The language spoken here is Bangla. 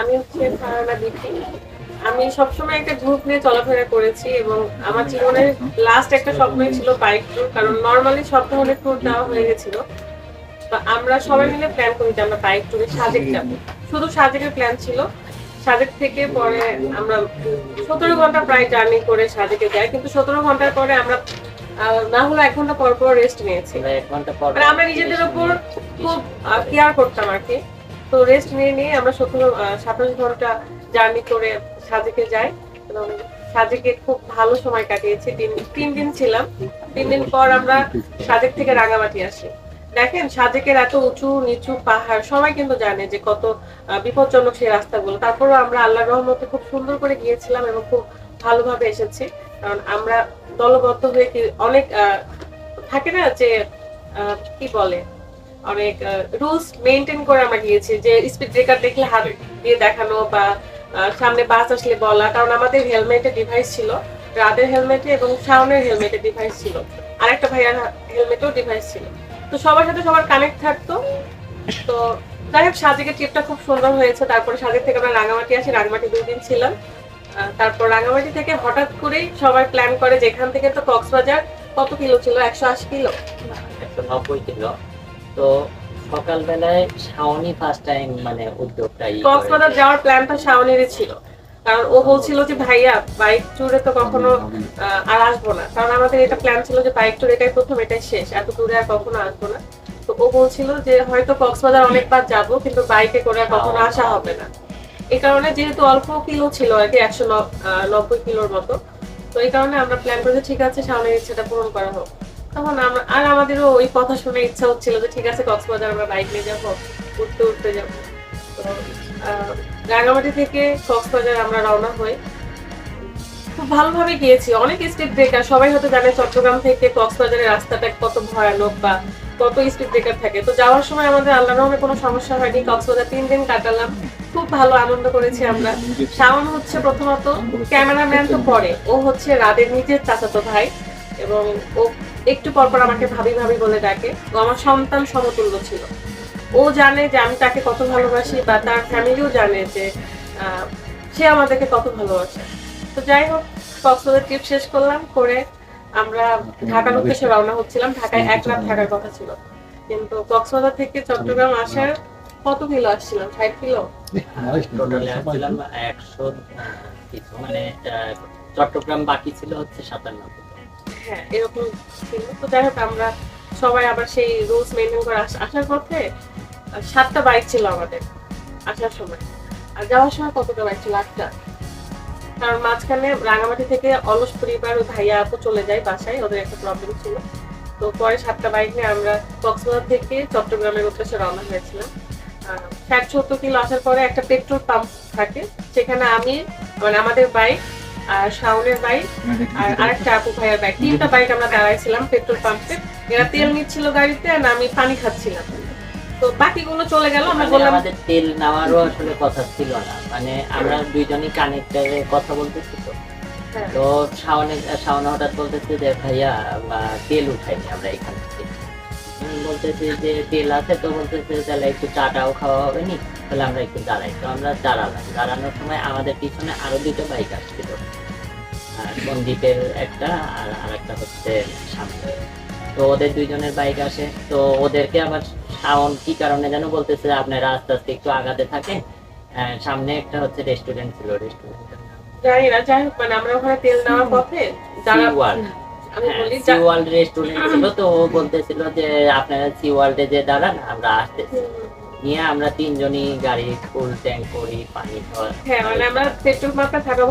আমি হচ্ছে ফারহানা বিপি আমি সবসময় একটা গ্রুপ নিয়ে চলাফেরা করেছি এবং আমার জীবনের লাস্ট একটা স্বপ্নই ছিল বাইক ট্যুর কারণ নর্মালি সব ধরনের ট্যুর দেওয়া হয়ে গেছিল। তো আমরা সবাই মিলে প্ল্যান করি যে আমরা বাইক ট্যুরে সাজেক যাব। শুধু সাজেকের প্ল্যান ছিল। সাজেক থেকে পরে আমরা সতেরো ঘণ্টা প্রায় জার্নি করে সাজেকে যাই কিন্তু সতেরো ঘণ্টার পরে আমরা না হলে এক ঘণ্টা পর পর রেস্ট নিয়েছি। পর মানে আমরা নিজেদের উপর খুব কেয়ার করতাম আর কি। তো রেস্ট নিয়ে নিয়ে আমরা সতেরো সাতাশ ঘণ্টা জার্নি করে সাজেকে যাই এবং সাজেকে খুব ভালো সময় কাটিয়েছি। তিন তিন দিন ছিলাম। তিন দিন পর আমরা সাজেক থেকে রাঙামাটি আসি। দেখেন, সাজেকের এত উঁচু, নিচু পাহাড়, সবাই কিন্তু জানে যে কত বিপজ্জনক সেই রাস্তাগুলো। তারপরও আমরা আল্লাহর রহমতে খুব সুন্দর করে গিয়েছিলাম এবং খুব ভালোভাবে এসেছি। কারণ আমরা দলবদ্ধ হয়ে অনেক থাকে না যে কি বলে? অনেক রুলস মেনটেন করে আমরা গিয়েছি যে স্পিড ব্রেকার দেখলে হাত দিয়ে দেখানো বা সামনে বাস আসলে বলা কারণ আমাদের হেলমেটের ডিভাইস ছিল রাদের হেলমেটে এবং শাওনের হেলমেটের ডিভাইস ছিল। আর একটা ভাইয়ার হেলমেটেও ডিভাইস ছিল। তো সবার সাথে সবার কানেক্ট থাকতো। তো যাই হোক সাজেকের ট্রিপটা খুব সুন্দর হয়েছে। তারপরে সাজেক থেকে আমরা রাঙামাটি আসি রাঙামাটি দুই দিন ছিলাম তারপর রাঙামাটি থেকে হঠাৎ করেই সবাই প্ল্যান করে যেখান থেকে তো কক্সবাজার কত কিলো ছিল? একশো আশি কিলো? একশো নব্বই কিলো। তো সকালবেলায় শাওনি ফার্স্ট টাইম মানে উদ্যোগটা কক্সবাজার যাওয়ার প্ল্যানটা শাওনেরই ছিল। কারণ ও বলছিল যে ভাইয়া বাইক ট্যুরে তো কখনো আর আসব না। কারণ আমাদের এটা প্ল্যান ছিল যে বাইক ট্যুর এটাই প্রথম এটাই শেষ। এত দূরে আর কখনো আসব না। তো ও বলছিল যে হয়তো কক্সবাজার অনেকবার যাব কিন্তু বাইকে করে আর কখনো আসা হবে না। এই কারণে যেহেতু অল্প কিলো ছিল আর কি একশো নব্বই কিলোর মতো তো এই কারণে আমরা প্ল্যান করেছি ঠিক আছে সামনের ইচ্ছাটা পূরণ করা হোক। তখন আমরা আর আমাদেরও ওই কথা শুনে ইচ্ছা হচ্ছিল যে ঠিক আছে কক্সবাজার আমরা বাইক নিয়ে যাব উঠতে উঠতে যাব। তো রাঙামাটি থেকে কক্সবাজার আমরা রওনা হই। খুব ভালোভাবে গিয়েছি অনেক স্পিড ব্রেকার সবাই হয়তো জানে চট্টগ্রাম থেকে কক্সবাজারের রাস্তাটা কত ভয়ানক বা কত স্পিড ব্রেকার থাকে। তো যাওয়ার সময় আমাদের আল্লাহ রহমে কোনো সমস্যা হয়নি কক্সবাজার তিন দিন কাটালাম। খুব ভালো আনন্দ করেছি আমরা। শাওন হচ্ছে প্রথমত ক্যামেরাম্যান তো পরে। ও হচ্ছে রাদের নিজের চাচাতো ভাই এবং ও একটু পর পর আমাকে ভাবি ভাবি বলে ডাকে। ও আমার সন্তান সমতুল্য ছিল। ও জানে যে আমি তাকে কত ভালোবাসি বা তার ফ্যামিলিও জানে যে সে আমাদেরকে কত ভালোবাসে। তো যাই হোক কক্সবাজার ট্রিপ শেষ করলাম করে আমরা ঢাকার উদ্দেশ্যে রওনা হচ্ছিলাম। ঢাকায় এক রাত থাকার কথা ছিল। কিন্তু কক্সবাজার থেকে চট্টগ্রাম আসার কত কিলো আসছিলাম? ষাট কিলো? একশো কিছু। মানে চট্টগ্রাম বাকি ছিল হচ্ছে সাতান্ন হ্যাঁ এরকম তো যাই হোক, আমরা সবাই আবার সেই রুলস মেনটেন করে আস- আসার পথে সাতটা বাইক ছিল আমাদের আসার সময়। আর যাওয়ার সময় কতটা বাইক ছিল? আটটা। কারণ মাঝখানে রাঙামাটি থেকে অলস পরিবার ভাইয়া আপু চলে যায় বাসায়, ওদের একটা প্রবলেম ছিল। তো পরে সাতটা বাইক নিয়ে আমরা কক্সবাজার থেকে চট্টগ্রামের উদ্দেশ্যে রওনা হয়েছিলাম। ষাট সত্তর কিলো আসার পরে একটা পেট্রোল পাম্প থাকে। সেখানে আমি মানে আমাদের বাইক আর শাওনের বাইক আর আরেকটা আপু ভাইয়ের বাইক তিনটা বাইক আমরা দাঁড়াইছিলাম পেট্রোল পাম্পে। এরা তেল নিচ্ছিল গাড়িতে আর আমি পানি খাচ্ছিলাম। তো বাকিগুলো চলে গেল আমরা মানে বললাম আমাদের তেল নেওয়ারও আসলে কথা ছিল না। মানে আমরা দুইজনই কানেক্টারে কথা বলতেছি তো। হ্যাঁ, তো শাওনে শাওনে হঠাৎ বলতেছে যে ভাইয়া তেল উঠাইনি আমরা এখান থেকে। বলতেছি যে তেল আছে তো বলতেছে তাহলে একটু চাটাও খাওয়া হবে নি? তাহলে আমরা একটু দাঁড়াই। তো আমরা দাঁড়ালাম। দাঁড়ানোর সময় আমাদের পিছনে আরও দুটো বাইক আসছিল। আর সন্দীপের একটা আর আরেকটা হচ্ছে সামনে। তো ওদের দুইজনের বাইক আসে। তো ওদেরকে আবার শাওন কি কারণে যেন বলতেছে আপনারা আস্তে আস্তে একটু আগাতে থাকে সামনে একটা হচ্ছে রেস্টুরেন্ট ছিল রেস্টুরেন্ট জানি না যাই হোক মানে আমরা ওখানে তেল নেওয়ার পথে দাঁড়া সি ওয়ার্ল্ড আমি বলি সি ওয়ার্ল্ড রেস্টুরেন্ট ছিল তো ও বলতেছিল যে আপনারা সি ওয়ার্ল্ডে যে দাঁড়ান আমরা আসতেছি। নিয়ে আমরা তিনজনই গাড়ি ফুল ট্যাঙ্ক করি পানি খাওয়া হ্যাঁ মানে আমরা পেট্রোল পাম্পে থাকা